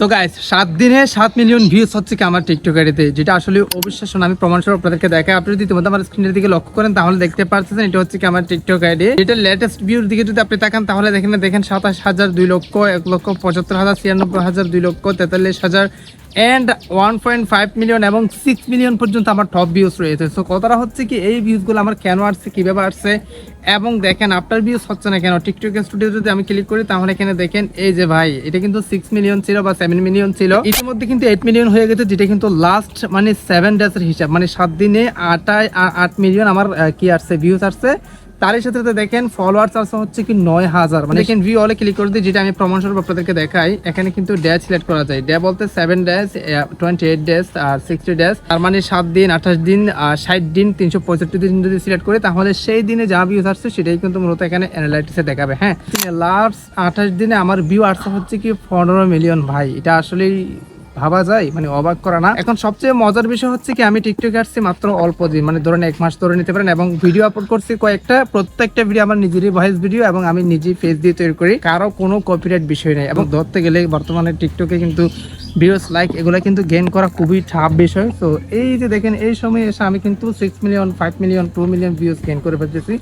তো গাইজ সাত দিনে সাত মিলিয়ন ভিউজ হচ্ছে কি আমার টিকটক আইডিতে, যেটা আসলে অবিশ্বাস্য আমি প্রমাণ স্বরূপ আপনাদেরকে দেখাই। আপনি যদি ইতিমধ্যে আমার স্ক্রিনের দিকে লক্ষ্য করেন, তাহলে দেখতে পাচ্ছেন এটা হচ্ছে কি আমার টিকটক আইডি। যেটা লেটেস্ট ভিউর দিকে যদি আপনি তাকান, তাহলে দেখেন দেখেন সাতাশ হাজার দুই লক্ষ, এক লক্ষ পঁচাত্তর হাজার ছিয়ানব্বই হাজার দুই লক্ষ তেতাল্লিশ হাজার and one point five million এবং সিক্স মিলিয়ন পর্যন্ত আমার টপ ভিউজ রয়েছে। সো কথাটা হচ্ছে কি, এই ভিউজগুলো আমার কেন আসছে, কীভাবে আসছে? এবং দেখেন আফটার ভিউজ হচ্ছে না কেন? টিকটক স্টুডিও যদি আমি ক্লিক করি, তাহলে এখানে দেখেন, এই যে ভাই, এটা কিন্তু সিক্স মিলিয়ন ছিল বা সেভেন মিলিয়ন ছিল। ইতিমধ্যে কিন্তু এইট মিলিয়ন হয়ে গেছে, যেটা কিন্তু লাস্ট মানে সেভেন ডেজের হিসাব। মানে সাত দিনে আটায় আট মিলিয়ন আমার কি আসছে ভিউজ আসছে। তারই সাথে সাথে দেখেন ফলোয়ার্স আসছে হচ্ছে কি নয় হাজার। মানে দেখেন ভিউ অলে ক্লিক করে দিই যেটা আমি প্রমাণ স্বরূপ আপনাদেরকে দেখাই, এখানে কিন্তু ডেজ সিলেক্ট করা যায়। ডে বলতে seven days twenty eight days আর সিক্সটি ডেজ তার মানে সাত দিন, আঠাশ দিন আর ষাট দিন, তিনশো পঁয়ষট্টি দিন যদি সিলেক্ট করি, তাহলে সেই দিনে যা ভিউজ আসছে, সেটাই কিন্তু মূলত এখানে অ্যানালাইটিসে দেখাবে। হ্যাঁ লাস্ট আঠাশ দিনে আমার ভিউ আসছে হচ্ছে কি পনেরো মিলিয়ন ভাই। এটা আসলেই ভাবা যায় মানে অবাক করা না। এখন সবচেয়ে মজার বিষয় হচ্ছে কি, আমি টিকটকে আসছি মাত্র অল্প দিন মানে ধরেন এক মাস ধরে নিতে পারেন এবং ভিডিও আপলোড করছি কয়েকটা, প্রত্যেকটা ভিডিও আমার নিজেরই ভয়েস ভিডিও এবং আমি নিজেই ফেস দিয়ে তৈরি করি, কারও কোনো কপিরাইট বিষয় নেই। এবং ধরতে গেলে বর্তমানে টিকটকে কিন্তু ভিউস লাইক এগুলো কিন্তু গেন করা খুবই টাফ বিষয়। তো এই যে দেখেন, এই সময় এসে আমি কিন্তু six million five million two million views gain করে ফেলতেছি।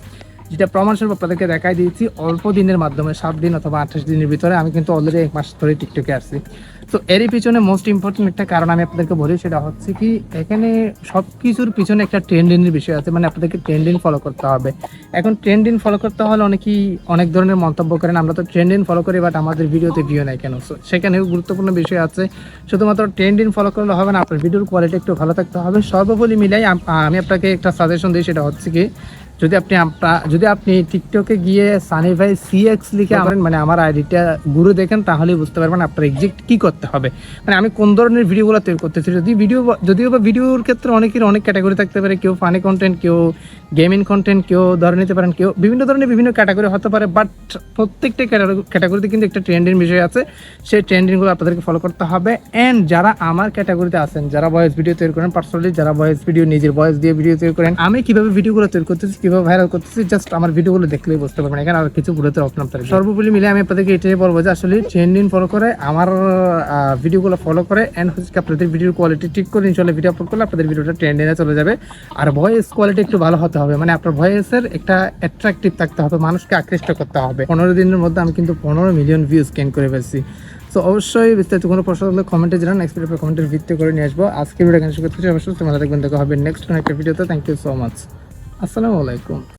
যেটা প্রমাণ স্বরূপ আপনাদেরকে দেখাই দিয়েছি, অল্প দিনের মাধ্যমে, সাত দিন অথবা আঠাশ দিনের ভিতরে আমি কিন্তু অলরেডি এক মাস ধরে টিকটকে আসছি তো এরই পিছনে মোস্ট ইম্পর্টেন্ট একটা কারণ আমি আপনাদেরকে বলি, সেটা হচ্ছে কি, এখানে সব কিছুর পিছনে একটা ট্রেন্ডিংয়ের বিষয় আছে মানে আপনাদেরকে ট্রেন্ডিং ফলো করতে হবে। এখন ট্রেন্ডিং ফলো করতে হলে অনেকেই অনেক ধরনের মন্তব্য করেন, আমরা তো ট্রেন্ডিং ফলো করি বাট আমাদের ভিডিওতে ভিউ নাই কেন? সেখানেও গুরুত্বপূর্ণ বিষয় আছে। শুধুমাত্র ট্রেন্ডিং ফলো করলে হবে না, আপনার ভিডিওর কোয়ালিটি একটু ভালো থাকতে হবে। সর্বোপরি মিলাই আমি আপনাকে একটা সাজেশন দিই, সেটা হচ্ছে কি যদি আপনি যদি আপনি টিকটকে গিয়ে সানি ভাই সিএক্স লিখে আমার মানে আমার আইডিটা গুরু দেখেন তাহলেই বুঝতে পারবেন আপনার এক্সাক্ট কি করতে হবে। মানে আমি কোন ধরনের ভিডিওগুলো তৈরি করতেছি যদি ভিডিও যদিও বা ভিডিওর ক্ষেত্রে অনেকের অনেক ক্যাটাগরি থাকতে পারে কেউ ফানি কন্টেন্ট কেউ গেমিং কন্টেন্ট কেউ ধরে নিতে পারেন কেউ বিভিন্ন ধরনের বিভিন্ন ক্যাটাগরি হতে পারে বাট প্রত্যেকটা ক্যাটাগরিতে কিন্তু একটা ট্রেন্ডিং বিষয় আছে সেই ট্রেন্ডিংগুলো আপনাদেরকে ফলো করতে হবে। অ্যান্ড যারা আমার ক্যাটাগরিতে আছেন যারা ভয়েস ভিডিও তৈরি করেন পার্সোনালি যারা ভয়েস ভিডিও নিজের ভয়েস দিয়ে ভিডিও তৈরি করেন আমি কীভাবে ভিডিওগুলো তৈরি করতেছি কীভাবে ভাইরাল করতেছি জাস্ট আমার ভিডিওগুলো দেখলেই বুঝতে পারবেন। এখানে আর কিছু ঘুরে অপশন আপনাদের সর্বোপরি মিলে আমি আপনাদেরকে এটাই বলব যে আসলে ট্রেন্ডিং ফলো করে, আমার ভিডিওগুলো ফলো করে অ্যান্ড হচ্ছে আপনাদের ভিডিওর কোয়ালিটি ঠিক করে ইনশাল্লাহ ভিডিও আপলোড করলে আপনাদের ভিডিওটা ট্রেন্ডিংয়ে চলে যাবে। আর ভয়েস কোয়ালিটি একটু ভালো হতে হবে। মানে আপনার ভয়েসের একটা অ্যাট্রাকটিভ থাকতে হবে, মানুষকে আকৃষ্ট করতে হবে। পনেরো দিনের মধ্যে আমি কিন্তু পনেরো মিলিয়ন ভিউজ গেন করে ফেলছি। তো অবশ্যই বিস্তারিত কোনো প্রশ্ন থাকলে কমেন্টে জানান নেক্সট ভিডিও কমেন্টের ভিত্তি করে নিয়ে আসব। আজকে ভিডিও এখানে শুরু করতে অবশ্যই তোমাদের দেখবেন দেখা হবে নেক্সট কোনো একটা ভিডিওতে থ্যাংক ইউ সো মাচ আসসালামু আলাইকুম।